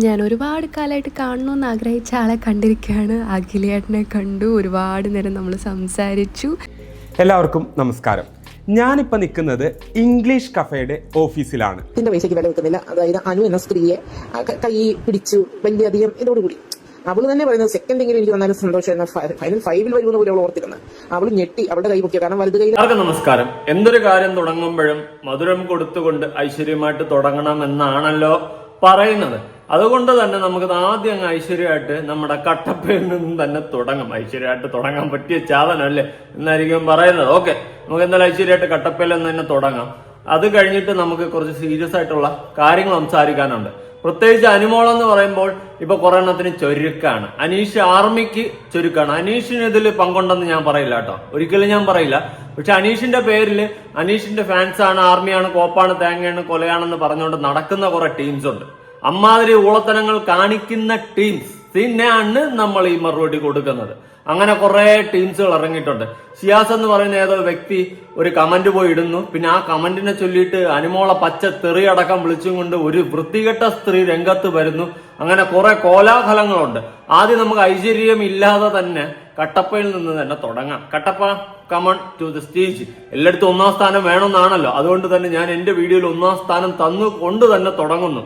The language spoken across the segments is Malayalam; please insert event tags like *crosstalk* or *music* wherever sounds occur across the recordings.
ഞാൻ ഒരുപാട് കാലമായിട്ട് കാണണമെന്ന് ആഗ്രഹിച്ച ആളെ കണ്ടിരിക്കുകയാണ്. അഖിലേട്ടനെ കണ്ടു ഒരുപാട് നേരം നമ്മൾ സംസാരിച്ചു. എല്ലാവർക്കും നമസ്കാരം. ഞാനിപ്പോൾ നിൽക്കുന്നത് ഇംഗ്ലീഷ് കഫേയുടെ ഓഫീസിലാണ്. എന്റെ പൈസയ്ക്ക് വില വെക്കുന്നില്ല അതായത് അനു എന്ന സ്ത്രീയെ ക- പിടിച്ചു വലിയധികം ഇതോടുകൂടി. അവൾ തന്നെ പറയുന്നത് സെക്കൻഡ് എങ്കിലും എനിക്ക് വന്നാലും സന്തോഷം എന്ന ഫൈനൽ ഫൈവിൽ വരുമെന്ന് പോലും അവൾ ഓർത്തിരുന്നത് അവൾ ഞെട്ടി അവളുടെ കൈ പൊക്കിയ കാരണം വലത് കൈ നമസ്കാരം. എന്തൊരു കാര്യം തുടങ്ങുമ്പോഴും മധുരം കൊടുത്തുകൊണ്ട് ഐശ്വര്യമായിട്ട് തുടങ്ങണം എന്നാണല്ലോ പറയുന്നത്. അതുകൊണ്ട് തന്നെ നമുക്ക് ആദ്യം അങ്ങ് ഐശ്വര്യമായിട്ട് നമ്മുടെ കട്ടപ്പയിൽ നിന്നും തന്നെ തുടങ്ങാം. ഐശ്വര്യമായിട്ട് തുടങ്ങാൻ പറ്റിയ സാധനമല്ലേ എന്നായിരിക്കും പറയുന്നത്. ഓക്കെ നമുക്ക് എന്തായാലും ഐശ്വര്യമായിട്ട് കട്ടപ്പയിൽ നിന്ന് തന്നെ തുടങ്ങാം. അത് കഴിഞ്ഞിട്ട് നമുക്ക് കുറച്ച് സീരിയസ് ആയിട്ടുള്ള കാര്യങ്ങൾ സംസാരിക്കാനുണ്ട്. പ്രത്യേകിച്ച് അനുമോളം എന്ന് പറയുമ്പോൾ ഇപ്പൊ കുറെ എണ്ണത്തിന് ചൊരുക്കാണ്. അനീഷ് ആർമിക്ക് ചുരുക്കാണ്. അനീഷിന് ഇതിൽ പങ്കുണ്ടെന്ന് ഞാൻ പറയില്ല കേട്ടോ. ഒരിക്കലും ഞാൻ പറയില്ല. പക്ഷെ അനീഷിന്റെ പേരിൽ അനീഷിന്റെ ഫാൻസ് ആണ് ആർമിയാണ് കോപ്പാണ് തേങ്ങയാണ് കൊലയാണെന്ന് പറഞ്ഞുകൊണ്ട് നടക്കുന്ന കുറെ ടീംസ് ഉണ്ട്. അമ്മാതിരി ഊളത്തനങ്ങൾ കാണിക്കുന്ന ടീംസ് തന്നെയാണ് നമ്മൾ ഈ മറുപടി കൊടുക്കുന്നത്. അങ്ങനെ കുറെ ടീംസുകൾ ഇറങ്ങിയിട്ടുണ്ട്. ഷിയാസ് എന്ന് പറയുന്ന ഏതോ വ്യക്തി ഒരു കമന്റ് പോയി ഇടുന്നു. പിന്നെ ആ കമന്റിനെ ചൊല്ലിയിട്ട് അനുമോള പച്ച തെറിയടക്കം വിളിച്ചും കൊണ്ട് ഒരു വൃത്തികെട്ട സ്ത്രീ രംഗത്ത് വരുന്നു. അങ്ങനെ കുറെ കോലാഹലങ്ങളുണ്ട്. ആദ്യം നമുക്ക് ഐശ്വര്യം ഇല്ലാതെ തന്നെ കട്ടപ്പയിൽ നിന്ന് തന്നെ തുടങ്ങാം. Kattappa come on to the stage എല്ലായിടത്തും ഒന്നാം സ്ഥാനം വേണമെന്നാണല്ലോ. അതുകൊണ്ട് തന്നെ ഞാൻ എന്റെ വീഡിയോയിൽ ഒന്നാം സ്ഥാനം തന്നു കൊണ്ട് തന്നെ തുടങ്ങുന്നു.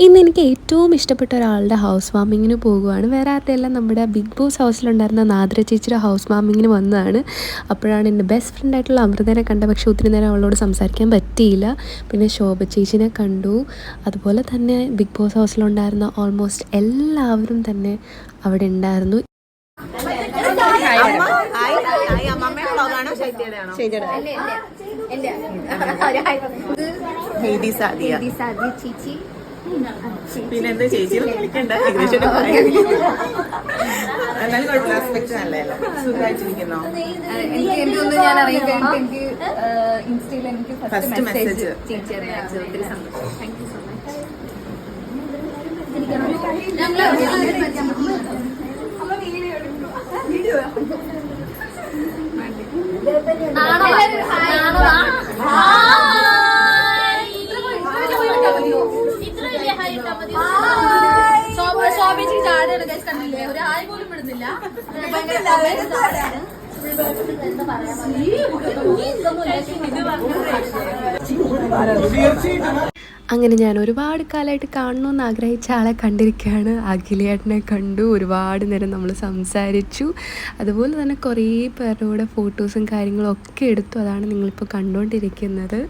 ഇന്ന് എനിക്ക് ഏറ്റവും ഇഷ്ടപ്പെട്ട ഒരാളുടെ ഹൗസ് വാമിങ്ങിന് പോകുവാണ്. വേറെ ആരുടെയല്ല നമ്മുടെ ബിഗ് ബോസ് ഹൗസിലുണ്ടായിരുന്ന നാദ്ര ചേച്ചിയുടെ ഹൗസ് വാമിങ്ങിന് വന്നതാണ്. അപ്പോഴാണ് എന്റെ ബെസ്റ്റ് ഫ്രണ്ടായിട്ടുള്ള അമൃതനെ കണ്ട പക്ഷേ ഒത്തിരി നേരം അവളോട് സംസാരിക്കാൻ പറ്റിയില്ല. പിന്നെ ശോഭ ചേച്ചിനെ കണ്ടു. അതുപോലെ തന്നെ ബിഗ് ബോസ് ഹൗസിലുണ്ടായിരുന്ന ഓൾമോസ്റ്റ് എല്ലാവരും തന്നെ അവിടെ ഉണ്ടായിരുന്നു. ചേച്ചി. പിന്നെ എന്താ ചേച്ചി? വിളിക്കണ്ട. ഏകദേശം ഒരു പറയാം. എന്നാലും കുഴപ്പമില്ല. റെസ്പെക്ട് നല്ലതല്ല? സുഖമായിട്ടിരിക്കുന്നോ? എനിക്ക് ഞാൻ എനിക്ക് ഇൻസ്റ്റയിൽ എനിക്ക് ഫസ്റ്റ് മെസ്സേജ് message. ചേച്ചി അറിയാൻ ഒത്തിരി സന്തോഷം താങ്ക് യു സോ ശോഭേച്ചി അങ്ങനെ ഞാൻ ഒരുപാട് കാലമായിട്ട് കാണണമെന്ന് ആഗ്രഹിച്ച ആളെ കണ്ടിരിക്കുകയാണ്. അഖിലേട്ടനെ കണ്ടു ഒരുപാട് നേരം നമ്മൾ സംസാരിച്ചു. അതുപോലെ തന്നെ കുറേ പേരുടെ ഫോട്ടോസും കാര്യങ്ങളും ഒക്കെ എടുത്തു. അതാണ് നിങ്ങളിപ്പോൾ കണ്ടുകൊണ്ടിരിക്കുന്നത്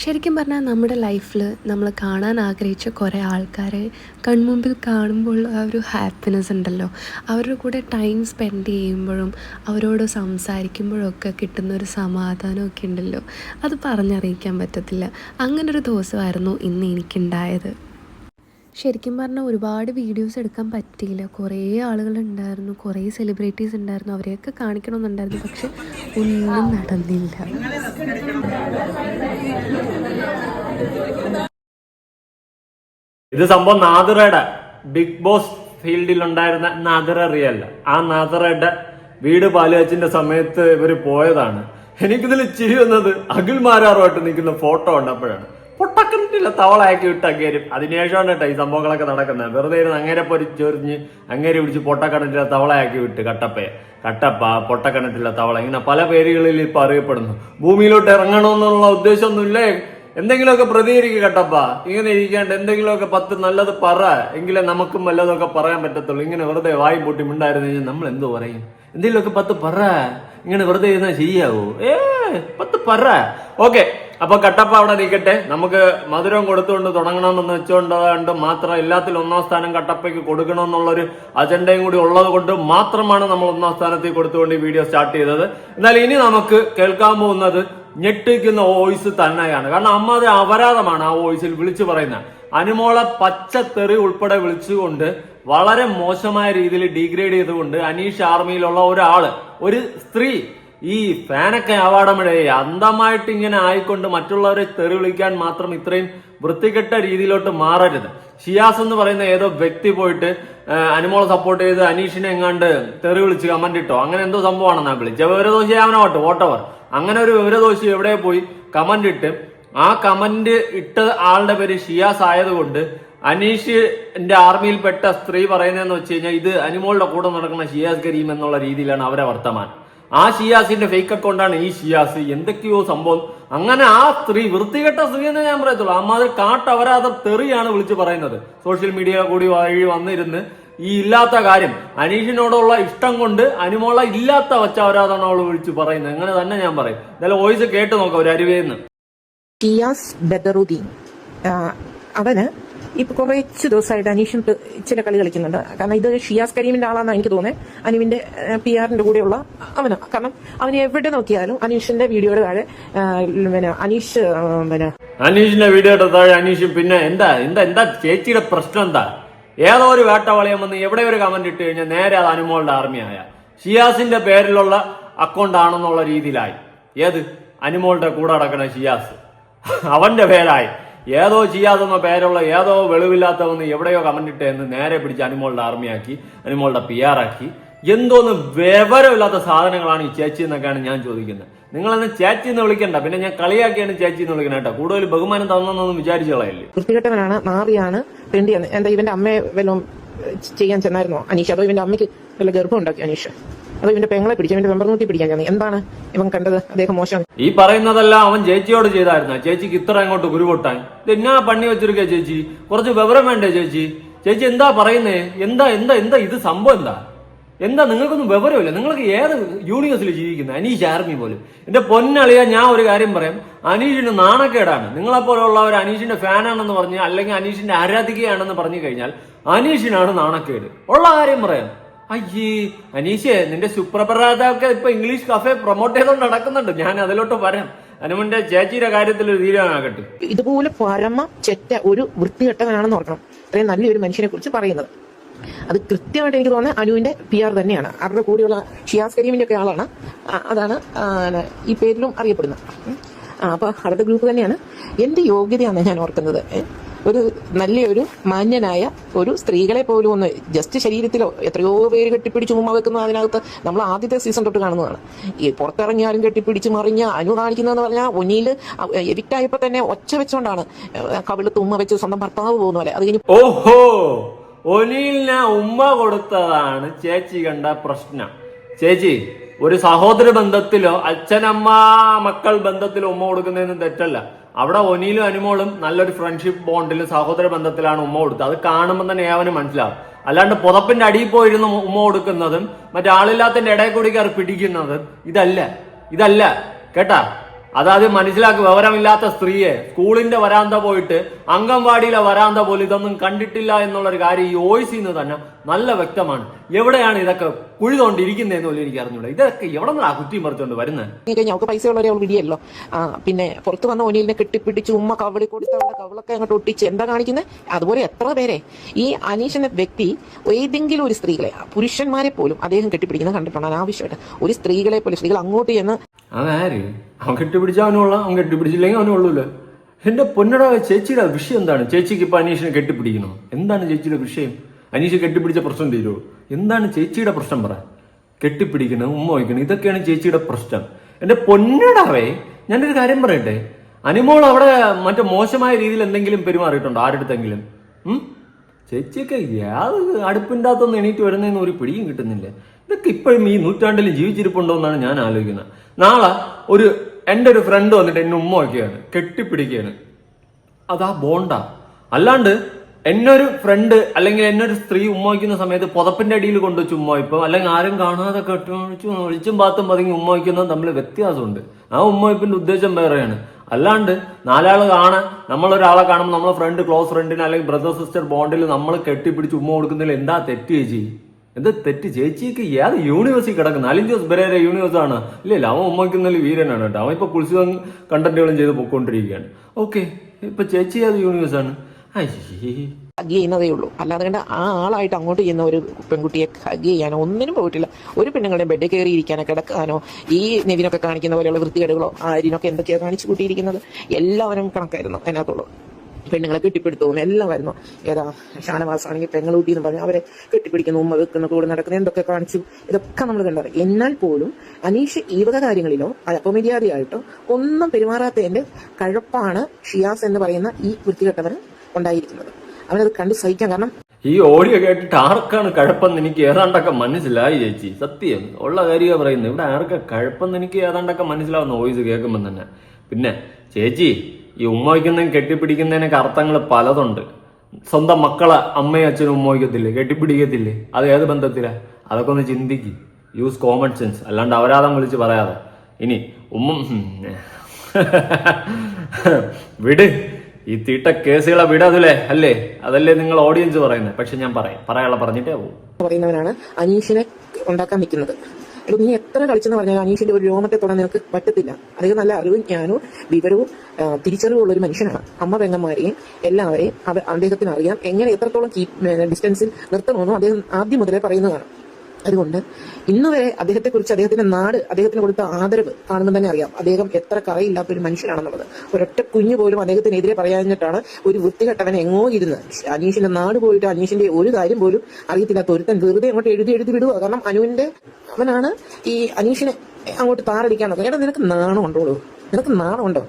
ശരിക്കും പറഞ്ഞാൽ നമ്മുടെ ലൈഫിൽ നമ്മൾ കാണാൻ ആഗ്രഹിച്ച കുറേ ആൾക്കാരെ കൺമുമ്പിൽ കാണുമ്പോൾ ആ ഒരു ഹാപ്പിനെസ് ഉണ്ടല്ലോ. അവരുടെ കൂടെ ടൈം സ്പെൻഡ് ചെയ്യുമ്പോഴും അവരോട് സംസാരിക്കുമ്പോഴൊക്കെ കിട്ടുന്ന ഒരു സമാധാനമൊക്കെ ഉണ്ടല്ലോ. അത് പറഞ്ഞറിയിക്കാൻ പറ്റത്തില്ല. അങ്ങനൊരു ദിവസമായിരുന്നു ഇന്ന് എനിക്കുണ്ടായത്. ശരിക്കും പറഞ്ഞാൽ ഒരുപാട് വീഡിയോസ് എടുക്കാൻ പറ്റിയില്ല. കുറേ ആളുകളുണ്ടായിരുന്നു കുറേ സെലിബ്രിറ്റീസ് ഉണ്ടായിരുന്നു അവരെയൊക്കെ കാണിക്കണമെന്നുണ്ടായിരുന്നു പക്ഷെ ഒന്നും നടന്നില്ല. ഇത് സംഭവം നാദിറയുടെ ബിഗ് ബോസ് ഫീൽഡിൽ ഉണ്ടായിരുന്ന നാദിറ അറിയല്ല ആ നാദിറയുടെ വീട് പാലുകാച്ചിന്റെ സമയത്ത് ഇവർ പോയതാണ്. എനിക്കിതിൽ ചിരി വന്നത് അഖിൽ മാരാറുമായിട്ട് നിൽക്കുന്ന ഫോട്ടോ കണ്ടപ്പോഴാണ്. പൊട്ടക്കിട്ടില്ല തവളാക്കി വിട്ട് അങ്ങേരും അതിനുശേഷമാണ് കേട്ടോ ഈ സംഭവങ്ങളൊക്കെ നടക്കുന്നത്. വെറുതെ ഇരുന്ന് അങ്ങേരെ പൊരിച്ചൊറിഞ്ഞ് അങ്ങേരെ പിടിച്ച് പൊട്ടക്കണ്ടില്ല തവളയാക്കി വിട്ട് കട്ടപ്പയെ. കട്ടപ്പ പൊട്ടക്കണ്ടില്ല തവള ഇങ്ങനെ പല പേരുകളിൽ ഇപ്പൊ അറിയപ്പെടുന്നു. ഭൂമിയിലോട്ട് ഇറങ്ങണമെന്നുള്ള ഉദ്ദേശമൊന്നുമില്ലേ? എന്തെങ്കിലുമൊക്കെ പ്രതികരിക്കുക കട്ടപ്പ. ഇങ്ങനെ ഇരിക്കാണ്ട് എന്തെങ്കിലുമൊക്കെ പത്ത് നല്ലത് പറ. എങ്കിലേ നമുക്കും വല്ലതൊക്കെ പറയാൻ പറ്റത്തുള്ളൂ. ഇങ്ങനെ വെറുതെ വായും പൊട്ടി മിണ്ടായിരുന്നു കഴിഞ്ഞാൽ നമ്മൾ എന്തോ പറയും. എന്തെങ്കിലുമൊക്കെ പത്ത് പറ. ഇങ്ങനെ വെറുതെ ഇരുന്നാൽ ശരിയാവോ? ഏ പത്ത് പറ. ഓക്കെ. അപ്പൊ കട്ടപ്പ അവിടെ നിൽക്കട്ടെ. നമുക്ക് മധുരം കൊടുത്തുകൊണ്ട് തുടങ്ങണമെന്ന് വെച്ചുകൊണ്ട് മാത്രം എല്ലാത്തിൽ ഒന്നാം സ്ഥാനം കട്ടപ്പയ്ക്ക് കൊടുക്കണമെന്നുള്ളൊരു അജണ്ടയും കൂടി ഉള്ളത് കൊണ്ട് മാത്രമാണ് നമ്മൾ ഒന്നാം സ്ഥാനത്തേക്ക് കൊടുത്തുകൊണ്ട് ഈ വീഡിയോ സ്റ്റാർട്ട് ചെയ്തത്. എന്നാൽ ഇനി നമുക്ക് കേൾക്കാൻ പോകുന്നത് ഞെട്ടിക്കുന്ന വോയിസ് തന്നെയാണ്. കാരണം അമ്മ അത് അപരാധമാണ് ആ വോയിസിൽ വിളിച്ചു പറയുന്നത്. അനുമോളെ പച്ചത്തെറി ഉൾപ്പെടെ വിളിച്ചുകൊണ്ട് വളരെ മോശമായ രീതിയിൽ ഡീഗ്രേഡ് ചെയ്തുകൊണ്ട് അനീഷ് ആർമിയിലുള്ള ഒരാൾ ഒരു സ്ത്രീ ഈ ഫാനൊക്കെ അവാർഡമിടെ അന്ധമായിട്ട് ഇങ്ങനെ ആയിക്കൊണ്ട് മറ്റുള്ളവരെ തെറി വിളിക്കാൻ മാത്രം ഇത്രയും വൃത്തികെട്ട രീതിയിലോട്ട് മാറരുത്. ഷിയാസ് എന്ന് പറയുന്ന ഏതോ വ്യക്തി പോയിട്ട് അനുമോളെ സപ്പോർട്ട് ചെയ്ത് അനീഷിനെ എങ്ങാണ്ട് തെറി വിളിച്ച് കമന്റ് ഇട്ടോ? അങ്ങനെ എന്തോ സംഭവമാണെന്നാ വിളിച്ച വിവരദോഷി ആവനോട്ട് വോട്ടവർ അങ്ങനെ ഒരു വിവരദോഷി എവിടെ പോയി? കമന്റ് ഇട്ട്. ആ കമന്റ് ഇട്ട ആളുടെ പേര് ഷിയാസ് ആയതുകൊണ്ട് അനീഷിന്റെ ആർമിയിൽപ്പെട്ട സ്ത്രീ പറയുന്നതെന്ന് വെച്ച് കഴിഞ്ഞാൽ ഇത് അനുമോളുടെ കൂടെ നടക്കുന്ന ഷിയാസ് കരീം എന്നുള്ള രീതിയിലാണ് അവരെ വർത്തമാനം. ആ ഷിയാസിന്റെ ഫേക്ക് അക്കൗണ്ടാണ് ഈ ഷിയാസ്. എന്തൊക്കെയോ സംഭവം. അങ്ങനെ ആ സ്ത്രീ വൃത്തികെട്ട സ്ത്രീ എന്ന് ഞാൻ പറയത്തുള്ളൂ. അമ്മാതിരി കാട്ടവരാതർ തെറിയാണ് വിളിച്ചു പറയുന്നത്. സോഷ്യൽ മീഡിയ കൂടി വഴി വന്നിരുന്ന് ഈ ഇല്ലാത്ത കാര്യം. അനീഷിനോടുള്ള ഇഷ്ടം കൊണ്ട് അനുമോള ഇല്ലാത്ത വച്ചവരാതാണ് അവൾ വിളിച്ചു പറയുന്നത്. അങ്ങനെ തന്നെ ഞാൻ പറയും. എന്തായാലും വോയിസ് കേട്ട് നോക്കാം ഒരു അരുവേന്ന്. അവന് ഇപ്പൊ കുറച്ച് ദിവസമായിട്ട് അനീഷും ചില കളി കളിക്കുന്നുണ്ട്. കാരണം ഇത് ഷിയാസ് കരീമിന്റെ ആളാണെന്ന് എനിക്ക് തോന്നുന്നത് അനുവിന്റെ പി ആറിന്റെ കൂടെയുള്ള അവന്. കാരണം അവന് എവിടെ നോക്കിയാലും അനീഷിന്റെ വീഡിയോയുടെ താഴെ പിന്നെ അനീഷ് പിന്നെ അനീഷിന്റെ വീഡിയോയുടെ താഴെ അനീഷ് പിന്നെ എന്താ എന്താ എന്താ ചേച്ചിയുടെ പ്രശ്നം എന്താ? ഏതോ ഒരു വേട്ടവളയം വന്ന് എവിടെ ഒരു കമന്റ് ഇട്ട് കഴിഞ്ഞാൽ നേരെ അത് അനുമോളുടെ ആർമിയായ ഷിയാസിന്റെ പേരിലുള്ള അക്കൗണ്ട് ആണെന്നുള്ള രീതിയിലായി. ഏത്? അനുമോളുടെ കൂടെ അടക്കണ ഷിയാസ്. അവന്റെ പേരായി. ഏതോ ചെയ്യാതെന്ന പേരുള്ള ഏതോ വെളിവില്ലാത്തവന്ന് എവിടെയോ കമന്റിട്ട് എന്ന് നേരെ പിടിച്ച് അനിമോളുടെ ആർമിയാക്കി അനിമോളുടെ പി ആർ ആക്കി. എന്തോന്ന് വിവരമില്ലാത്ത സാധനങ്ങളാണ് ഈ ചേച്ചി എന്നൊക്കെയാണ് ഞാൻ ചോദിക്കുന്നത്. നിങ്ങൾ എന്നെ ചേച്ചി എന്ന് വിളിക്കണ്ട. പിന്നെ ഞാൻ കളിയാക്കിയാണ് ചേച്ചി എന്ന് വിളിക്കുന്നത് കേട്ടോ. കൂടുതൽ ബഹുമാനം തന്നൊന്നും വിചാരിച്ചു കളയല്ലേ? വൃത്തികെട്ടവനാണ് മാറിയാണ് തെണ്ടിയാണ് എന്താ ഇവന്റെ അമ്മയെ വല്ലതും ചെയ്യാൻ ചെന്നായിരുന്നോ അനീഷ്? അതോ ഇവന്റെ അമ്മയ്ക്ക് വല്ല ഗർഭം ഉണ്ടാക്കി അനീഷ്? അതോ ഇവന്റെ പെങ്ങളെ പിടിച്ചു ഇവന്റെ നോക്കി പിടിക്കാൻ ചെന്നു. എന്താണ് ഇവൻ കണ്ടത്? അദ്ദേഹം മോശം ഈ പറയുന്നതെല്ലാം അവൻ ചേച്ചിയോട് ചെയ്തായിരുന്നു? ചേച്ചിക്ക് ഇത്ര അങ്ങോട്ട് ഗുരുപൊട്ടാൻ ഇത് എന്നാ പണി വെച്ചിരിക്കുക ചേച്ചി? കുറച്ച് വിവരം വേണ്ടേ ചേച്ചി? ചേച്ചി എന്താ പറയുന്നേ? എന്താ എന്താ എന്താ ഇത് സംഭവം എന്താ? എന്താ നിങ്ങൾക്കൊന്നും വിവരമില്ല? നിങ്ങൾക്ക് ഏത് യൂണിവേഴ്സിൽ ജീവിക്കുന്നത് അനീഷ് ആർമി പോലും. എന്റെ പൊന്നളിയ ഞാൻ ഒരു കാര്യം പറയാം. അനീഷിന്റെ നാണക്കേടാണ്. നിങ്ങളെപ്പോലുള്ള ഒരു അനീഷിന്റെ ഫാനാണെന്ന് പറഞ്ഞ് അല്ലെങ്കിൽ അനീഷിന്റെ ആരാധികയാണെന്ന് പറഞ്ഞു കഴിഞ്ഞാൽ അനീഷിനാണ് നാണക്കേട്. ഉള്ള കാര്യം പറയാം. അയ്യേ അനീഷേ നിന്റെ സുപ്രഭാതൊക്കെ ഇപ്പൊ ഇംഗ്ലീഷ് കഫേ പ്രൊമോട്ട് ചെയ്തോണ്ട് നടക്കുന്നുണ്ട്. ഞാൻ അതിലോട്ട് പറയാം അനുമന്റെ ചേച്ചിയുടെ കാര്യത്തിൽ തീരുമാനമാകട്ടെ. ഇതുപോലെ പരമ ചെറ്റ ഒരു വൃത്തികെട്ടവനാണെന്ന് ഓർക്കണം. അത്രയും നല്ലൊരു മനുഷ്യനെ കുറിച്ച് പറയുന്നത്. അത് കൃത്യമായിട്ട് എനിക്ക് തോന്നുന്നത് അനുവിന്റെ പി ആർ തന്നെയാണ്. അവരുടെ കൂടെയുള്ള ഷിയാസ് കരീമിന്റെ ഒക്കെ ആളാണ്. അതാണ് ഈ പേരിലും അറിയപ്പെടുന്നത്. അപ്പൊ അടുത്ത ഗ്രൂപ്പ് തന്നെയാണ്. എന്റെ യോഗ്യതയാണ് ഞാൻ ഓർക്കുന്നത്? ഒരു നല്ലൊരു മാന്യനായ ഒരു സ്ത്രീകളെ പോലും ഒന്ന് ജസ്റ്റ് ശരീരത്തിലോ എത്രയോ പേര് കെട്ടിപ്പിടിച്ച് ഉമ്മ വെക്കുന്ന അതിനകത്ത്. നമ്മൾ ആദ്യത്തെ സീസൺ തൊട്ട് കാണുന്നതാണ്. ഈ പുറത്തിറങ്ങിയാലും കെട്ടിപ്പിടിച്ച് മറിഞ്ഞ അനു കാണിക്കുന്നതെന്ന് പറഞ്ഞാൽ ഒന്നിയിൽ എവിക്റ്റായപ്പോൾ തന്നെ ഒച്ച വെച്ചുകൊണ്ടാണ് കവിളത്ത് ഉമ്മ വെച്ച് സ്വന്തം ഭർത്താവ് പോകുന്ന പോലെ അത് കഴിഞ്ഞ് ഓഹോ ഒനിലിന് ഉമ്മ കൊടുത്തതാണ് ചേച്ചി കണ്ട പ്രശ്നം. ചേച്ചി ഒരു സഹോദര ബന്ധത്തിലോ അച്ഛനമ്മ മക്കൾ ബന്ധത്തിലോ ഉമ്മ കൊടുക്കുന്നതിനും തെറ്റല്ല. അവിടെ ഒനിയിലും അനുമോളും നല്ലൊരു ഫ്രണ്ട്ഷിപ്പ് ബോണ്ടിലും സഹോദര ബന്ധത്തിലാണ് ഉമ്മ കൊടുത്തത്. അത് കാണുമ്പോൾ തന്നെ ഏവനും മനസ്സിലാവും. അല്ലാണ്ട് പുതപ്പിന്റെ അടിയിൽ പോയിരുന്ന് ഉമ്മ കൊടുക്കുന്നതും മറ്റാളില്ലാത്തതിന്റെ ഇടയിൽ കൂടി കയറി പിടിക്കുന്നതും ഇതല്ല. ഇതല്ല. കേട്ടാ? അതാത് മനസ്സിലാക്കി വിവരമില്ലാത്ത സ്ത്രീയെ സ്കൂളിന്റെ വരാന്ത പോയിട്ട് അംഗൻവാടിയിലെ വരാന്ത പോലും ഇതൊന്നും കണ്ടിട്ടില്ല എന്നുള്ള ഒരു കാര്യം ഈ ഓയിസിന്ന് തന്നെ നല്ല വ്യക്തമാണ്. എവിടെയാണ് ഇതൊക്കെ കുഴി തോണ്ടിരിക്കുന്നതെന്ന് പോലും എനിക്ക് അറിഞ്ഞൂടാ. ഇതൊക്കെ എവിടെ നിന്നാ കുറ്റിയും പറിച്ചോണ്ട് വരുന്നത് അവൾക്ക് പൈസ ഉള്ളവരെ അവൾ വിടിയല്ലോ. ആ പിന്നെ പുറത്ത് വന്ന ഒനിലിനെ കെട്ടിപ്പിടിച്ച് ഉമ്മ കവളി കൊടുത്ത് അവളുടെ കവളൊക്കെ അങ്ങോട്ട് ഒട്ടിച്ച് എന്താ കാണിക്കുന്നത് അതുപോലെ എത്ര പേരെ? ഈ അനീഷ് എന്ന വ്യക്തി ഏതെങ്കിലും ഒരു സ്ത്രീകളെ പുരുഷന്മാരെ പോലും അദ്ദേഹം കെട്ടിപ്പിടിക്കുന്നത് കണ്ടിട്ടുണ്ട് അനാവശ്യമായിട്ട്. ഒരു സ്ത്രീകളെ പോലും സ്ത്രീകൾ അങ്ങോട്ട് ചെന്ന് അവൻ അവനുള്ള അവൻ കെട്ടിപ്പിടിച്ചില്ലെങ്കിൽ എന്റെ പൊന്നട ചേച്ചിയുടെ വിഷയം എന്താണ്? ചേച്ചിക്ക് ഇപ്പൊ അനീഷിനെ കെട്ടിപ്പിടിക്കണോ? എന്താണ് ചേച്ചിയുടെ വിഷയം? അനീഷ് കെട്ടിപ്പിടിച്ച പ്രശ്നം തീരുമോ എന്താണ് ചേച്ചിയുടെ പ്രശ്നം പറ. കെട്ടിപ്പിടിക്കണം ഉമ്മ വയ്ക്കണം ഇതൊക്കെയാണ് ചേച്ചിയുടെ പ്രശ്നം. എന്റെ പൊന്നടാവേ ഞാനൊരു കാര്യം പറയട്ടെ. അനുമോൾ അവിടെ മറ്റേ മോശമായ രീതിയിൽ എന്തെങ്കിലും പെരുമാറിയിട്ടുണ്ടോ? ആരുടെടുത്തെങ്കിലും? ഉം? ചേച്ചിയൊക്കെ യാതൊരു അടുപ്പിന്റെ എണീറ്റ് വരുന്നതെന്ന് ഒരു പിടിയും കിട്ടുന്നില്ല. ഇതൊക്കെ ഇപ്പോഴും ഈ നൂറ്റാണ്ടിൽ ജീവിച്ചിരിപ്പുണ്ടോ എന്നാണ് ഞാൻ ആലോചിക്കുന്നത്. നാളെ ഒരു എന്റെ ഒരു ഫ്രണ്ട് വന്നിട്ട് എന്നെ ഉമ്മ വയ്ക്കുകയാണ് കെട്ടിപ്പിടിക്കുകയാണ്. അതാ ബോണ്ട. അല്ലാണ്ട് എന്നൊരു ഫ്രണ്ട് അല്ലെങ്കിൽ എന്നൊരു സ്ത്രീ ഉമ്മ വയ്ക്കുന്ന സമയത്ത് പുതപ്പിന്റെ അടിയിൽ കൊണ്ടുവച്ച് ഉമ്മ ഇപ്പൊ അല്ലെങ്കിൽ ആരും കാണാതെ കെട്ടി ഒളിച്ചും പാത്തും പതുങ്ങി ഉമ്മ നമ്മൾ തമ്മിൽ വ്യത്യാസമുണ്ട്. ആ ഉമ്മ വയ്പ്പിന്റെ ഉദ്ദേശം വേറെയാണ്. അല്ലാണ്ട് നാലാൾ കാണാൻ നമ്മളൊരാളെ കാണുമ്പോൾ നമ്മളെ ഫ്രണ്ട് ക്ലോസ് ഫ്രണ്ടിന് അല്ലെങ്കിൽ ബ്രദർ സിസ്റ്റർ ബോണ്ടിൽ നമ്മൾ കെട്ടിപ്പിടിച്ച് ഉമ്മ കൊടുക്കുന്നതിൽ എന്താ തെറ്റ് ചേച്ചി? എന്താ തെറ്റ് ചേച്ചിക്ക്? ഏത് യൂണിവേഴ്സിൽ കിടക്കുന്ന? അലിൻ ജോസ് ബെരേര യൂണിവേഴ്സ് ആണ്? ഇല്ല അവൻ ഉമ്മയ്ക്കുന്നതിൽ വീരനാണ് കേട്ടോ. അവൻ ഇപ്പൊ കുളിച്ചു കണ്ടന്റുകളും ചെയ്ത് പൊക്കോണ്ടിരിക്കുകയാണ് ഓക്കെ ഇപ്പൊ ചേച്ചി ഏത് യൂണിവേഴ്സ് ആണ്? ഹഗ് ചെയ്യുന്നതേ ഉള്ളൂ. അല്ലാതെ കണ്ട് ആ ആളായിട്ട് അങ്ങോട്ട് ചെയ്യുന്ന ഒരു പെൺകുട്ടിയെ ഹഗ് ചെയ്യാനോ ഒന്നിനും പോയിട്ടില്ല. ഒരു പെണ്ണുങ്ങളുടെ ബെഡ് കയറി ഇരിക്കാനോ കിടക്കാനോ ഈ നെവിനൊക്കെ കാണിക്കുന്ന പോലെയുള്ള വൃത്തികേടുകളോ ആരിനൊക്കെ എന്തൊക്കെയാണ് കാണിച്ചു കൂട്ടിയിരിക്കുന്നത് എല്ലാവരും കണക്കായിരുന്നു. അതിനകത്തുള്ളൂ. പെണ്ണുങ്ങളെ കെട്ടിപ്പിടുത്തവും എല്ലാം വരുന്നു ഏതാ ഷാനവാസാണെങ്കിൽ പെങ്ങളൂട്ടി എന്ന് പറഞ്ഞ് അവരെ കെട്ടിപ്പിടിക്കുന്നു ഉമ്മ വെക്കുന്ന കൂടെ നടക്കുന്നു എന്തൊക്കെ കാണിച്ചു? ഇതൊക്കെ നമ്മൾ കണ്ടറിയാം എന്നാൽ പോലും അനീഷ് ഈ വക കാര്യങ്ങളിലോ അപമര്യാദയായിട്ടോ ഒന്നും പെരുമാറാത്തതിന്റെ കഴപ്പാണ് ഷിയാസ് എന്ന് പറയുന്ന ഈ വൃത്തികെട്ടവന് ഉണ്ടായിരിക്കുന്നത്. അവനത് കണ്ട് സഹിക്കാൻ കാരണം ഈ ഓഡിയോ കേട്ടിട്ട് ആർക്കാണ് കഴപ്പം എനിക്ക് ഏതാണ്ടൊക്കെ മനസ്സിലായി ചേച്ചി. സത്യം. ഉള്ള കാര്യമാണ് പറയുന്നത്. ഇവിടെ ആർക്കാ കഴപ്പം എനിക്ക് ഏതാണ്ടൊക്കെ മനസ്സിലാവുന്ന വോയിസ് കേൾക്കുമ്പോൾ തന്നെ. പിന്നെ ചേച്ചി ഈ ഉമ്മ കെട്ടിപ്പിടിക്കുന്നതിനൊക്കെ അർത്ഥങ്ങൾ പലതുണ്ട്. സ്വന്തം മക്കളെ അമ്മയും അച്ഛനും ഉമ്മ വയ്ക്കത്തില്ലേ കെട്ടിപ്പിടിക്കത്തില്ലേ? അത് ഏത് ബന്ധത്തിലാ? അതൊക്കെ ഒന്ന് ചിന്തിക്ക്. യൂസ് കോമൺ സെൻസ് അല്ലാണ്ട് അവരാധം വിളിച്ച് പറയാതെ. ഇനി ഉമ്മ വിട്. ഈ തീട്ട കേസുകളെ വിടതില്ലേ? അല്ലേ? അതല്ലേ നിങ്ങൾ ഓഡിയൻസ് പറയുന്നത്. പക്ഷെ ഞാൻ പറയാം. പറയാനുള്ള പറഞ്ഞിട്ടേ പോകും പറയുന്നവനാണ് അനീഷിനെ ഉണ്ടാക്കാൻ നിൽക്കുന്നത്. നീ എത്ര കളിച്ചെന്ന് പറഞ്ഞാൽ അനീഷിന്റെ ഒരു രോമത്തെ തൊടാൻ നിനക്ക് പറ്റത്തില്ല. അദ്ദേഹം നല്ല അറിവും ജ്ഞാനവും വിവരവും തിരിച്ചറിവും ഉള്ള ഒരു മനുഷ്യനാണ്. അമ്മ പെങ്ങന്മാരെയും എല്ലാവരെയും അദ്ദേഹത്തിന് അറിയാം എങ്ങനെ എത്രത്തോളം ഡിസ്റ്റൻസിൽ നിർത്തണമെന്നും അദ്ദേഹം ആദ്യം മുതലേ പറയുന്നതാണ്. അതുകൊണ്ട് ഇന്ന് വരെ അദ്ദേഹത്തെ കുറിച്ച് അദ്ദേഹത്തിന്റെ നാട് അദ്ദേഹത്തിന് കൊടുത്ത ആദരവ് കാണുമ്പോൾ തന്നെ അറിയാം. അദ്ദേഹം എത്ര കറയില്ലാത്ത ഒരു മനുഷ്യനാണെന്നുള്ളത്. ഒരൊറ്റ കുഞ്ഞു പോലും അദ്ദേഹത്തിനെതിരെ പറയാഞ്ഞിട്ടാണ് ഒരു വൃത്തികെട്ടവൻ എങ്ങോ ഇരുന്ന് അനീഷിന്റെ നാട് പോയിട്ട് അനീഷിന്റെ ഒരു കാര്യം പോലും അറിയത്തില്ലാത്ത ഒരുത്തൻ വെറുതെ അങ്ങോട്ട് എഴുതി എഴുതി വിടുക കാരണം അനുവിന്റെ അവനാണ് ഈ അനീഷിനെ അങ്ങോട്ട് താറടിക്കാൻ നോക്കുക നിനക്ക് നാണം ഉണ്ടോളൂ നിനക്ക് നാണം ഉണ്ടോ?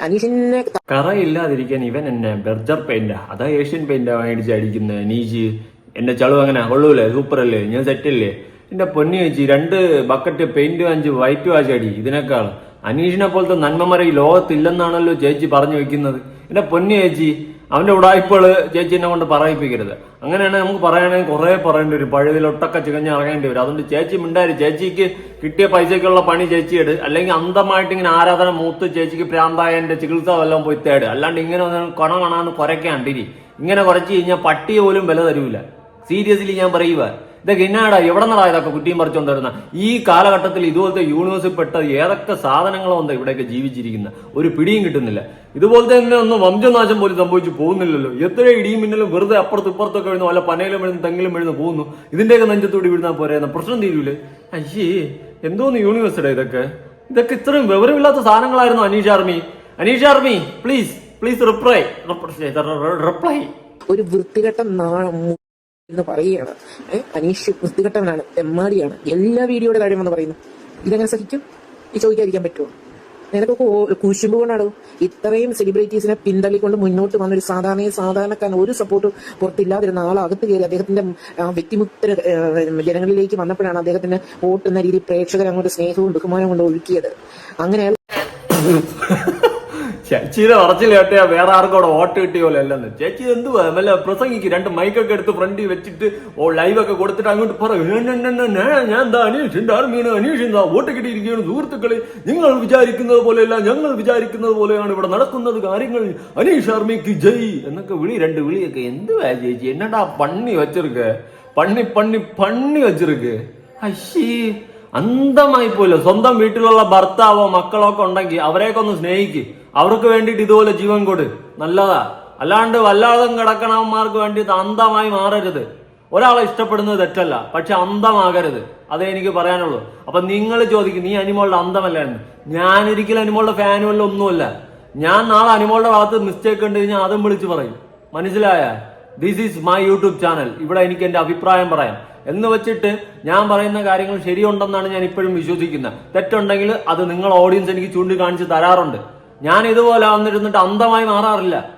അനീഷിനെ കറയില്ലാതിരിക്കാൻ ഇവൻ എന്നെ ബെർജർ പെയിന്റാ. അതാ ഏഷ്യൻ പെയിന്റാ മേടിച്ച് അടിക്കുന്ന. നീജ് എന്റെ ചളു അങ്ങനെ കൊള്ളൂലേ? സൂപ്പർ അല്ലേ? ഞാൻ സെറ്റല്ലേ എന്റെ പൊന്നി വെച്ച് രണ്ട് ബക്കറ്റ് പെയിന്റ് വാങ്ങിച്ച് വൈറ്റ് വാഷ് അടി ഇതിനേക്കാൾ അനീഷിനെ പോലത്തെ നന്മമര ഈ ലോകത്തില്ലെന്നാണല്ലോ ചേച്ചി പറഞ്ഞു വെക്കുന്നത്. എന്റെ പൊന്നി ചേച്ചി അവന്റെ ഉടായ്പകൾ ചേച്ചി എന്നെ കൊണ്ട് പറയിപ്പിക്കരുത്. അങ്ങനെയാണെങ്കിൽ നമുക്ക് പറയുകയാണെങ്കിൽ കുറെ പറയേണ്ടി വരും. പഴുതിലൊട്ടൊക്കെ ചികഞ്ഞ് ഇറങ്ങേണ്ടി വരും. അതുകൊണ്ട് ചേച്ചി മിണ്ടായി ചേച്ചിക്ക് കിട്ടിയ പൈസക്കുള്ള പണി ചേച്ചി എടു അല്ലെങ്കിൽ അന്തമായിട്ട് ഇങ്ങനെ ആരാധന മൂത്ത് ചേച്ചിക്ക് പ്രാന്തായ എന്റെ ചികിത്സ വല്ലതും പോയി തേട്. അല്ലാണ്ട് ഇങ്ങനെ കൊണ കൊണാന്ന് കുറയ്ക്കാണ്ടിരി ഇങ്ങനെ കുറച്ച് കഴിഞ്ഞാൽ പട്ടിയെ പോലും വില തരൂല. സീരിയസ്ലി ഞാൻ പറയുക ഇതൊക്കെ എന്നാടാ എവിടെ നിന്നാ ഇതൊക്കെ കുട്ടിയും പറിച്ചുകൊണ്ടിരുന്ന ഈ കാലഘട്ടത്തിൽ ഇതുപോലത്തെ യൂണിവേഴ്സിൽ പെട്ട ഏതൊക്കെ സാധനങ്ങളോ എന്താ ഇവിടെയൊക്കെ ജീവിച്ചിരിക്കുന്ന? ഒരു പിടിയും കിട്ടുന്നില്ല. ഇതുപോലത്തെ തന്നെ ഒന്നും വംശനാശം പോലും സംഭവിച്ചു പോകുന്നില്ലല്ലോ. എത്ര ഇടിയും മിന്നലും വെറുതെ അപ്പുറത്ത് ഇപ്പുറത്തൊക്കെ വീഴുന്നു. വല്ല പനയിലും വീഴുന്നു തെങ്ങിലും വീഴുന്നു പോകുന്നു. ഇതിന്റെയൊക്കെ നെഞ്ചത്തോടി വീഴുന്നാൽ പോരെ എന്ന പ്രശ്നം തീരൂലേ? അയ്യേ എന്തോന്ന് യൂണിവേഴ്സിറ്റി ഇതൊക്കെ? ഇതൊക്കെ ഇത്രയും വിവരമില്ലാത്ത സാധനങ്ങളായിരുന്നു Aneesh army. Aneesh army please please reply reply. ഒരു വൃത്തികെട്ട എന്ന് പറയുകയാണ്. ഏഹ് അനീഷ് വൃത്തികെട്ടവനാണ് തെമ്മാടിയാണ് എല്ലാ വീഡിയോയുടെ കാര്യം എന്ന് പറയുന്നു. ഇതെങ്ങനെ സഹിക്കും? ഈ ചോദിക്കാതിരിക്കാൻ പറ്റുമോ? നിനക്കൊക്കെ കുശുമ്പ് കൊണ്ടാണോ? ഇത്രയും സെലിബ്രിറ്റീസിനെ പിന്തള്ളിക്കൊണ്ട് മുന്നോട്ട് വന്ന ഒരു സാധാരണ സാധാരണക്കാരൻ ഒരു സപ്പോർട്ട് പുറത്തില്ലാതിരുന്ന ആളകത്ത് കയറി അദ്ദേഹത്തിന്റെ വ്യക്തിമുക്ത ജനങ്ങളിലേക്ക് വന്നപ്പോഴാണ് അദ്ദേഹത്തിന് വോട്ട് എന്ന രീതിയിൽ പ്രേക്ഷകർ അങ്ങോട്ട് സ്നേഹവും ബഹുമാനവും കൊണ്ട് ഒഴുക്കിയത്. അങ്ങനെ അയാൾ *laughs* ചേച്ചിയുടെ പറച്ചിൽ കേട്ടേ വേറെ ആർക്കും അവിടെ വോട്ട് കിട്ടിയ പോലെ അല്ലെന്ന് ചേച്ചി എന്ത് വല്ല പ്രസംഗിക്ക് രണ്ട് മൈക്കൊക്കെ എടുത്ത് ഫ്രണ്ടിൽ വെച്ചിട്ട് ഓ ലൈവ് ഒക്കെ കൊടുത്തിട്ട് അങ്ങോട്ട് പറയും ഞാൻ എന്താ അന്വേഷിച്ചിട്ട് ആർമിയാണ് അന്വേഷിച്ചാ വോട്ട് കിട്ടിയിരിക്കുകയാണ് സുഹൃത്തുക്കളെ. നിങ്ങൾ വിചാരിക്കുന്നത് പോലെയല്ല ഞങ്ങൾ വിചാരിക്കുന്നത് പോലെയാണ് ഇവിടെ നടക്കുന്നത് കാര്യങ്ങൾ. അനീഷ് ആർമിക്ക് ജയ് എന്നൊക്കെ വിളി രണ്ട് വിളിയൊക്കെ. എന്തുവാ ചേച്ചി? എന്നാ പണ്ണി വെച്ചിരിക്കേ? പണ്ണി പണ്ണി പണ്ണി വെച്ചിരിക്കേ? അശ്ശീ. അന്തമായി പോലും സ്വന്തം വീട്ടിലുള്ള ഭർത്താവോ മക്കളോ ഒക്കെ ഉണ്ടെങ്കിൽ അവരെയൊക്കെ ഒന്ന് സ്നേഹിക്ക്. അവർക്ക് വേണ്ടിയിട്ട് ഇതുപോലെ ജീവൻ കൊടു. നല്ലതാ. അല്ലാണ്ട് വല്ലാതെ കിടക്കണവന്മാർക്ക് വേണ്ടിയിട്ട് അന്തമായി മാറരുത്. ഒരാളെ ഇഷ്ടപ്പെടുന്നത് തെറ്റല്ല. പക്ഷെ അന്തമാകരുത് അതേ എനിക്ക് പറയാനുള്ളൂ. അപ്പൊ നിങ്ങൾ ചോദിക്കും നീ അനിമോളുടെ അന്തമല്ലായിരുന്നു ഞാൻ ഒരിക്കലും അനിമോളുടെ ഫാനുകളിൽ ഒന്നുമല്ല. ഞാൻ നാളെ അനിമോളുടെ ഭാഗത്ത് മിസ്റ്റേക്ക് ഉണ്ട് കഴിഞ്ഞാൽ അതും വിളിച്ച് പറയും. മനസ്സിലായ? This is my YouTube channel ഇവിടെ എനിക്ക് എന്റെ അഭിപ്രായം പറയാം. എന്ന് വെച്ചിട്ട് ഞാൻ പറയുന്ന കാര്യങ്ങൾ ശരിയുണ്ടെന്നാണ് ഞാൻ ഇപ്പോഴും വിശ്വസിക്കുന്നത്. തെറ്റുണ്ടെങ്കിൽ അത് നിങ്ങൾ ഓഡിയൻസ് എനിക്ക് ചൂണ്ടിക്കാണിച്ച് തരാറുണ്ട്. ഞാൻ ഇതുപോലെ വന്നിരുന്നിട്ട് അന്ധമായി മാറാറില്ല.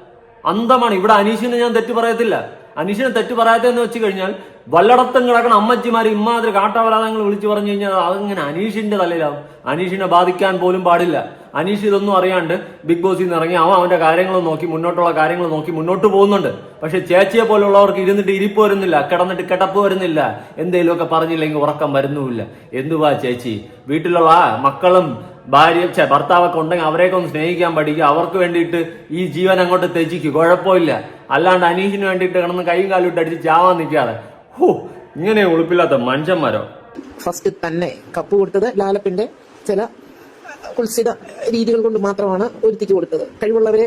അന്ധമാണ്. ഇവിടെ അനീഷിനെ ഞാൻ തെറ്റ് പറയത്തില്ല. അനീഷിനെ തെറ്റ് പറയാത്തതെന്ന് വെച്ച് കഴിഞ്ഞാൽ വല്ലടത്തും കിടക്കണം അമ്മച്ചിമാർ ഇമ്മാതിരി കാട്ടാപരാധങ്ങൾ വിളിച്ചു പറഞ്ഞു കഴിഞ്ഞാൽ അതങ്ങനെ അനീഷിന്റെ തലയിലാവും. അനീഷിനെ ബാധിക്കാൻ പോലും പാടില്ല. അനീഷ് ഇതൊന്നും അറിയാണ്ട് ബിഗ് ബോസിൽ നിന്ന് ഇറങ്ങി അവൻ അവന്റെ കാര്യങ്ങൾ നോക്കി മുന്നോട്ടുള്ള കാര്യങ്ങൾ നോക്കി മുന്നോട്ട് പോകുന്നുണ്ട്. പക്ഷെ ചേച്ചിയെ പോലുള്ളവർക്ക് ഇരുന്നിട്ട് ഇരിപ്പ് വരുന്നില്ല കിടന്നിട്ട് കിടപ്പ് വരുന്നില്ല. എന്തെങ്കിലുമൊക്കെ പറഞ്ഞില്ലെങ്കിൽ ഉറക്കം വരുന്നുമില്ല. എന്തുവാ ചേച്ചി? വീട്ടിലുള്ള മക്കളും ഭാര്യ ഭർത്താവൊക്കെ ഉണ്ടെങ്കിൽ അവരെയൊക്കെ ഒന്ന് സ്നേഹിക്കാൻ പഠിക്കുക. അവർക്ക് വേണ്ടിയിട്ട് ഈ ജീവൻ അങ്ങോട്ട് ത്യജിക്ക്. കുഴപ്പമില്ല. അല്ലാണ്ട് അനീഷിന് വേണ്ടിയിട്ട് കിടന്ന് കൈയും കാലും ഇട്ട് അടിച്ച് ചാവാൻ നിൽക്കാതെ. ഹോ ഇങ്ങനെ ഉളുപ്പില്ലാത്ത മനുഷ്യന്മാരോ ഫസ്റ്റ് തന്നെ കപ്പ് കൊടുത്തത് ലാലപ്പിന്റെ ചില കുൽസിത രീതികൾ കൊണ്ട് മാത്രമാണ് ഒരുത്തിക്ക് കൊടുത്തത്. കഴിവുള്ളവരെ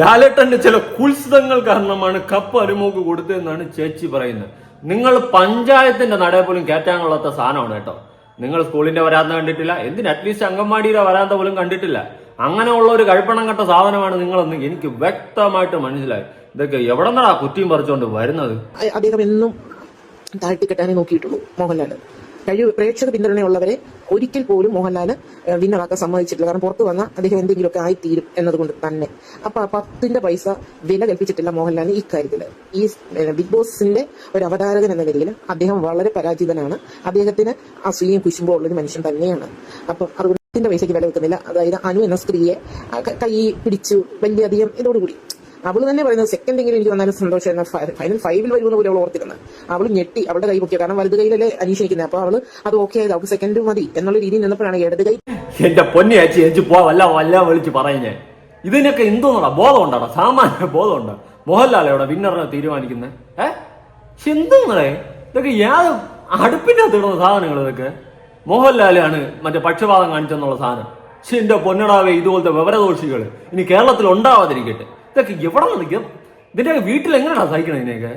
ലാലേട്ടന്റെ ചില കുൽസിതങ്ങൾ കാരണമാണ് കപ്പ് അനുമോക്ക് കൊടുത്തതെന്നാണ് ചേച്ചി പറയുന്നത്. നിങ്ങൾ പഞ്ചായത്തിന്റെ നടയെ പോലും കയറ്റാൻ കൊള്ളാത്ത സാധനമാണ് കേട്ടോ. നിങ്ങൾ സ്കൂളിന്റെ വരാന്ത കണ്ടിട്ടില്ല. എന്തിന് അറ്റ്ലീസ്റ്റ് അംഗൻവാടിയുടെ വരാന്ത പോലും കണ്ടിട്ടില്ല. അങ്ങനെയുള്ള ഒരു കഴിപ്പണം കെട്ട സാധനമാണ് നിങ്ങളെന്ന് എനിക്ക് വ്യക്തമായിട്ട് മനസ്സിലായി. ഇതൊക്കെ എവിടെ നിന്നാ കുറ്റിയും പറിച്ചുകൊണ്ട് വരുന്നത്? അദ്ദേഹം എന്നും താഴ്ത്തിക്കെട്ടാനേ നോക്കിയിട്ടുള്ളൂ മോഹൻലാൽ കഴിവ് പ്രേക്ഷക പിന്തുണയുള്ളവരെ ഒരിക്കൽ പോലും മോഹൻലാൽ വിന്നറാക്കാൻ സമ്മതിച്ചിട്ടില്ല. കാരണം പുറത്തു വന്ന അദ്ദേഹം എന്തെങ്കിലുമൊക്കെ ആയിത്തീരും എന്നതുകൊണ്ട് തന്നെ. അപ്പൊ പത്തിന്റെ പൈസ വില കൽപ്പിച്ചിട്ടില്ല മോഹൻലാലിന് ഇക്കാര്യത്തിൽ ഈ ബിഗ് ബോസിന്റെ ഒരു അവതാരകൻ എന്ന നിലയിൽ അദ്ദേഹം വളരെ പരാജിതനാണ്. അദ്ദേഹത്തിന് അസൂയയും കുശുമ്പോ ഉള്ളൊരു മനുഷ്യൻ തന്നെയാണ്. അപ്പൊ അതുകൊണ്ട് പത്തിന്റെ പൈസയ്ക്ക് വില വെക്കുന്നില്ല അതായത് അനു എന്ന സ്ത്രീയെ കൈ പിടിച്ചു വലിയധികം ഇതോടുകൂടി. അവൾ തന്നെ പറയുന്നത് സെക്കൻഡ് എങ്കിലും എനിക്ക് വന്നാലും സന്തോഷം. എന്നാ ഫൈനൽ ഫൈവിൽ വരുമെന്ന് പോലും അവൾ ഓർത്തിരുന്നത്. അവൾ ഞെട്ടി അവളുടെ കൈ പൊക്കിയ കാരണം വലത് കൈയിലല്ലേ അന്വേഷിക്കുന്നത് അപ്പൊ അവൾ അത് ഓക്കെ ആയത്. അവൾക്ക് സെക്കൻഡ് മതി എന്നുള്ള രീതിയിൽ നിന്നപ്പോഴാണ് ഇടത് കൈ എന്റെ പൊന്നി അച്ഛൻ എനിക്ക് വല്ല വല്ല പറയുന്നേ ഇതിനൊക്കെ എന്തോന്നടാ? ബോധം ഉണ്ടാടാ സാമാന്യ ബോധം ഉണ്ടോ മോഹൻലാൽ എവിടെ? വിന്നറിനെ തീരുമാനിക്കുന്നത് ഏ? പക്ഷെ എന്തോന്നേ ഇതൊക്കെ ഏത് അടുപ്പിന്റെ തീർന്ന സാധനങ്ങൾ ഇതൊക്കെ. മോഹൻലാലാണ് മറ്റേ പക്ഷപാതം കാണിച്ചെന്നുള്ള സാധനം. പക്ഷെ എന്റെ പൊന്നടാവേ ഇതുപോലത്തെ വിവരദോഷികൾ ഇനി കേരളത്തിൽ ഉണ്ടാവാതിരിക്കട്ടെ. ഇതൊക്കെ എവിടെ നിൽക്കും ഇതിന്റെ വീട്ടിൽ എങ്ങനെയാണ് സഹിക്കണം ഇതിനെയൊക്കെ?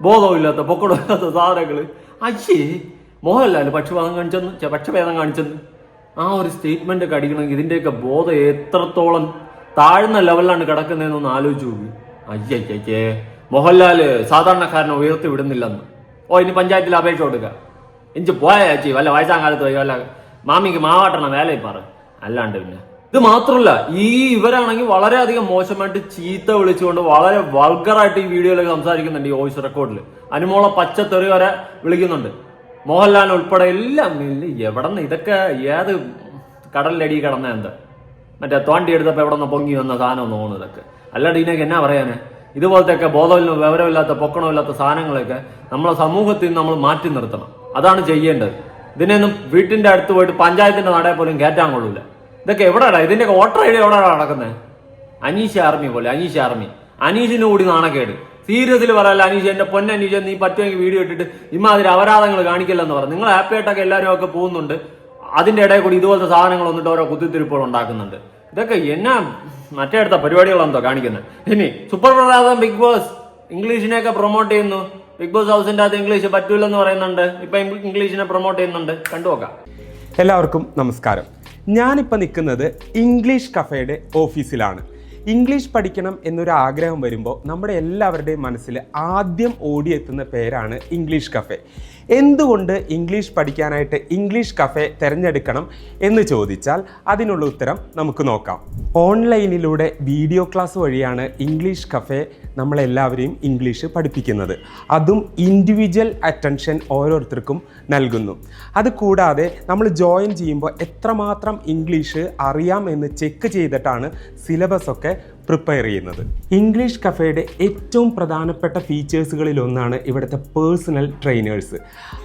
ബോധമില്ലാത്ത പൊക്കടമില്ലാത്ത സാധനങ്ങൾ അയ്യേ മോഹൻലാൽ പക്ഷപാതം കാണിച്ചെന്ന് പക്ഷഭേദം കാണിച്ചെന്ന്. ആ ഒരു സ്റ്റേറ്റ്മെന്റ് ഒക്കെ അടിക്കണമെങ്കിൽ ഇതിന്റെയൊക്കെ ബോധം എത്രത്തോളം താഴ്ന്ന ലെവലിലാണ് കിടക്കുന്നതെന്നൊന്ന് ആലോചിച്ച് നോക്കി. അയ്യയ്യേ മോഹൻലാൽ സാധാരണക്കാരനെ ഉയർത്തി വിടുന്നില്ലെന്ന്. ഓ ഇനി പഞ്ചായത്തിൽ അപേക്ഷ കൊടുക്കുക എനിക്ക് പോയാ ചേച്ചി വല്ല വയസ്സാം കാലത്ത് വല്ല മാമിക്ക് മാവാട്ടണ വേലയിൽ പറ. അല്ലാണ്ട് പിന്നെ. ഇത് മാത്രമല്ല ഈ ഇവരാണെങ്കിൽ വളരെയധികം മോശമായിട്ട് ചീത്ത വിളിച്ചുകൊണ്ട് വളരെ വൾഗറായിട്ട് ഈ വീഡിയോയിലൊക്കെ സംസാരിക്കുന്നുണ്ട് ഈ വോയിസ് റെക്കോർഡിൽ അനുമോളെ തെറി വരെ വിളിക്കുന്നുണ്ട്. മോഹൻലാൽ ഉൾപ്പെടെ എല്ലാം എവിടെ നിന്ന് ഇതൊക്കെ ഏത് കടലിലടി കിടന്ന എന്താ? മറ്റേ തോണ്ടി എടുത്തപ്പോൾ എവിടെ നിന്ന് പൊങ്ങി വന്ന സാധനം തോന്നുന്നു ഇതൊക്കെ. അല്ലാണ്ട് ഇതിനൊക്കെ എന്നാ പറയാന്? ഇതുപോലത്തെയൊക്കെ ബോധമില്ല വിവരമില്ലാത്ത പൊക്കണമില്ലാത്ത സാധനങ്ങളൊക്കെ നമ്മളെ സമൂഹത്തിൽ നിന്ന് നമ്മൾ മാറ്റി നിർത്തണം. അതാണ് ചെയ്യേണ്ടത്. ഇതിനൊന്നും വീട്ടിന്റെ അടുത്ത് പോയിട്ട് പഞ്ചായത്തിന്റെ നടയെ പോലും കയറ്റാൻ കൊള്ളൂല. ഇതൊക്കെ എവിടെയാടാ? ഇതിന്റെ വോട്ടർ ഐ ഡി എവിടെയാണ് നടക്കുന്നത് അനീഷ് ആർമി പോലെ അനീഷ് ആർമി. അനീഷിന് കൂടി നാണക്കേട്. സീരിയസിൽ പറയല്ല അനീഷ് എന്റെ പൊന്ന അനീഷ് നീ പറ്റുമെങ്കിൽ വീഡിയോ ഇട്ടിട്ട് ഇമാതിരി അപരാധങ്ങൾ കാണിക്കില്ലെന്ന് പറഞ്ഞു. നിങ്ങൾ ഹാപ്പി ആയിട്ടൊക്കെ എല്ലാവരും ഒക്കെ പോകുന്നുണ്ട്. അതിന്റെ ഇടയിൽ കൂടി ഇതുപോലത്തെ സാധനങ്ങൾ വന്നിട്ട് ഓരോ കുത്തിത്തിരിപ്പുകൾ ഉണ്ടാക്കുന്നുണ്ട്. ഇതൊക്കെ എന്നാ മറ്റേ അടുത്ത പരിപാടികളെന്തോ കാണിക്കുന്നത് ഇനി സൂപ്പർ പ്രസാദം ബിഗ് ബോസ് ഇംഗ്ലീഷിനെയൊക്കെ പ്രൊമോട്ട് ചെയ്യുന്നു. ബിഗ് ബോസ് ഹൗസിന്റെ അകത്ത് ഇംഗ്ലീഷ് പറ്റൂലെന്ന് പറയുന്നുണ്ട്. ഇപ്പൊ ഇംഗ്ലീഷിനെ പ്രൊമോട്ട് ചെയ്യുന്നുണ്ട്. കണ്ടുനോക്കാം എല്ലാവർക്കും നമസ്കാരം. ഞാനിപ്പോൾ നിൽക്കുന്നത് ഇംഗ്ലീഷ് കഫേയുടെ ഓഫീസിലാണ്. ഇംഗ്ലീഷ് പഠിക്കണം എന്നൊരു ആഗ്രഹം വരുമ്പോൾ നമ്മുടെ എല്ലാവരുടെയും മനസ്സിൽ ആദ്യം ഓടിയെത്തുന്ന പേരാണ് ഇംഗ്ലീഷ് കഫേ. എന്തുകൊണ്ട് ഇംഗ്ലീഷ് പഠിക്കാനായിട്ട് ഇംഗ്ലീഷ് കഫേ തിരഞ്ഞെടുക്കണം എന്ന് ചോദിച്ചാൽ അതിനുള്ള ഉത്തരം നമുക്ക് നോക്കാം. ഓൺലൈനിലൂടെ വീഡിയോ ക്ലാസ് വഴിയാണ് ഇംഗ്ലീഷ് കഫേ നമ്മളെല്ലാവരെയും ഇംഗ്ലീഷ് പഠിപ്പിക്കുന്നത്. അതും ഇൻഡിവിജ്വൽ അറ്റൻഷൻ ഓരോരുത്തർക്കും നൽകുന്നു. അത് കൂടാതെ നമ്മൾ ജോയിൻ ചെയ്യുമ്പോൾ എത്രമാത്രം ഇംഗ്ലീഷ് അറിയാം എന്ന് ചെക്ക് ചെയ്തിട്ടാണ് സിലബസ് ഒക്കെ പ്രിപ്പയർ ചെയ്യുന്നത്. ഇംഗ്ലീഷ് കഫേയുടെ ഏറ്റവും പ്രധാനപ്പെട്ട ഫീച്ചേഴ്സുകളിൽ ഒന്നാണ് ഇവിടുത്തെ പേഴ്സണൽ ട്രെയിനേഴ്സ്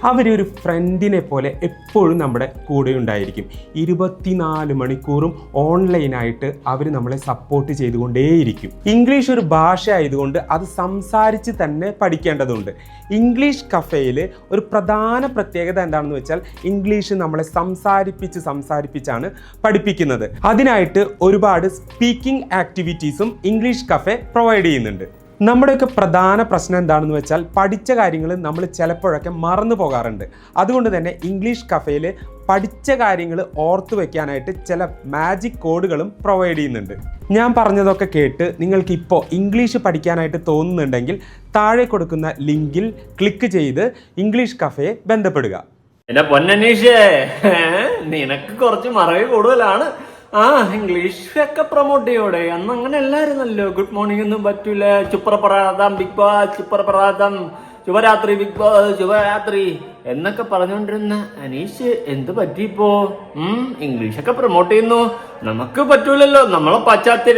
അവരൊരു ഫ്രണ്ടിനെ പോലെ എപ്പോഴും നമ്മുടെ കൂടെ ഉണ്ടായിരിക്കും. ഇരുപത്തിനാല് മണിക്കൂറും ഓൺലൈനായിട്ട് അവർ നമ്മളെ സപ്പോർട്ട് ചെയ്തുകൊണ്ടേയിരിക്കും. ഇംഗ്ലീഷ് ഒരു ഭാഷ ആയതുകൊണ്ട് അത് സംസാരിച്ച് തന്നെ പഠിക്കേണ്ടതുണ്ട്. ഇംഗ്ലീഷ് കഫേയിൽ ഒരു പ്രധാന പ്രത്യേകത എന്താണെന്ന് വെച്ചാൽ ഇംഗ്ലീഷ് നമ്മളെ സംസാരിപ്പിച്ച് സംസാരിപ്പിച്ചാണ് പഠിപ്പിക്കുന്നത്. അതിനായിട്ട് ഒരുപാട് സ്പീക്കിംഗ് ആക്ടിവിറ്റീസും ഇംഗ്ലീഷ് കഫേ പ്രൊവൈഡ് ചെയ്യുന്നുണ്ട്. നമ്മുടെയൊക്കെ പ്രധാന പ്രശ്നം എന്താണെന്ന് വെച്ചാൽ പഠിച്ച കാര്യങ്ങൾ നമ്മൾ ചിലപ്പോഴൊക്കെ മറന്നു പോകാറുണ്ട്. അതുകൊണ്ട് തന്നെ ഇംഗ്ലീഷ് കഫേയിൽ പഠിച്ച കാര്യങ്ങൾ ഓർത്തു വയ്ക്കാനായിട്ട് ചില മാജിക് കോഡുകളും പ്രൊവൈഡ് ചെയ്യുന്നുണ്ട്. ഞാൻ പറഞ്ഞതൊക്കെ കേട്ട് നിങ്ങൾക്ക് ഇപ്പോൾ ഇംഗ്ലീഷ് പഠിക്കാനായിട്ട് തോന്നുന്നുണ്ടെങ്കിൽ താഴെ കൊടുക്കുന്ന ലിങ്കിൽ ക്ലിക്ക് ചെയ്ത് ഇംഗ്ലീഷ് കഫേയെ ബന്ധപ്പെടുക. എന്റെ പൊന്നനീഷേ നിനക്ക് കുറച്ച് മറവി കൂടുതലാണ്. ആ ഇംഗ്ലീഷ് ഒക്കെ പ്രൊമോട്ട് ചെയ്യോടെ. അന്ന് അങ്ങനെ അല്ലായിരുന്നല്ലോ. ഗുഡ് മോർണിംഗ് ഒന്നും പറ്റൂല. ചുപ്രപ്രാതം ബിഗ് ബോസ് ചുപ്രപ്രാതം ശുഭരാത്രി ബിഗ് ബോസ് ശുഭരാത്രി. എന്നൊക്കെ പറഞ്ഞുകൊണ്ടിരുന്ന അനീഷ് എന്ത് പറ്റിയിപ്പോ? ഇംഗ്ലീഷ് ഒക്കെ പ്രൊമോട്ട് ചെയ്യുന്നു. നമുക്ക് പറ്റൂലല്ലോ. നമ്മളെ പാശ്ചാത്യ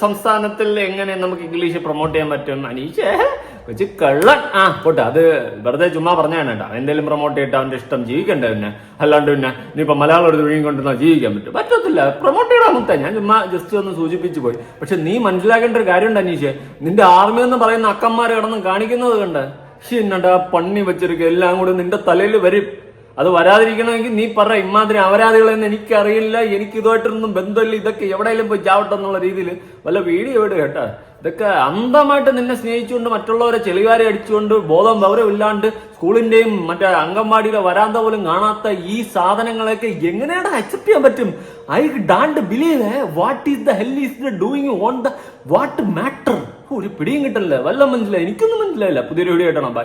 സംസ്ഥാനത്തിൽ എങ്ങനെ നമുക്ക് ഇംഗ്ലീഷ് പ്രൊമോട്ട് ചെയ്യാൻ പറ്റും? അനീഷ് കൊച്ചു കള്ളൻ. ആ പോട്ടെ അത് വെറുതെ ചുമ്മാ പറഞ്ഞാണ് കേട്ടോ. എന്തെങ്കിലും പ്രൊമോട്ട് ചെയ്തിട്ട് അവന്റെ ഇഷ്ടം ജീവിക്കണ്ടേ പിന്നെ? അല്ലാണ്ട് പിന്നെ ഇനിയിപ്പോ മലയാളം എടുത്ത് ഒഴുകി കൊണ്ടുവന്നാൽ ജീവിക്കാൻ പറ്റും. പറ്റത്തില്ല. പ്രൊമോട്ട് ചെയ്യണം മുത്ത. ഞാൻ ചുമ്മാ ജസ്റ്റ് ഒന്ന് സൂചിപ്പിച്ചു പോയി. പക്ഷെ നീ മനസ്സിലാക്കേണ്ട ഒരു കാര്യമുണ്ട് അനീഷ്. നിന്റെ ആർമി എന്ന് പറയുന്ന അക്കന്മാരെ കിടന്ന് കാണിക്കുന്നത് കണ്ട്. എന്നടാ പണ്ണി വെച്ചിരിക്കുക എല്ലാം കൂടെ നിന്റെ തലയിൽ വരും. അത് വരാതിരിക്കണമെങ്കിൽ നീ പറ ഇമാതിരി അപരാധികളെന്ന് എനിക്കറിയില്ല എനിക്ക് ഇതുമായിട്ടൊന്നും ബന്ധമില്ല ഇതൊക്കെ എവിടെയെങ്കിലും പോയി ചാവട്ടെ എന്നുള്ള രീതിയിൽ വല്ല വീഡിയോ ഇടുക കേട്ടാ. ഇതൊക്കെ അന്ധമായിട്ട് നിന്നെ സ്നേഹിച്ചുകൊണ്ട് മറ്റുള്ളവരെ ചെളിവാരി അടിച്ചുകൊണ്ട് ബോധം വിവരം ഇല്ലാണ്ട് സ്കൂളിന്റെയും മറ്റേ അംഗൻവാടിയുടെ വരാന്ത പോലും കാണാത്ത ഈ സാധനങ്ങളൊക്കെ എങ്ങനെയാണ് അക്സെപ്റ്റ് ചെയ്യാൻ പറ്റും? I don't believe what is the hell is doing on the what matter ഒരു പിടിയും കിട്ടില്ല വല്ല മനസ്സിലായി. എനിക്കൊന്നും മനസ്സിലായില്ല. പുതിയൊരു വീഡിയോ കിട്ടണം ബൈ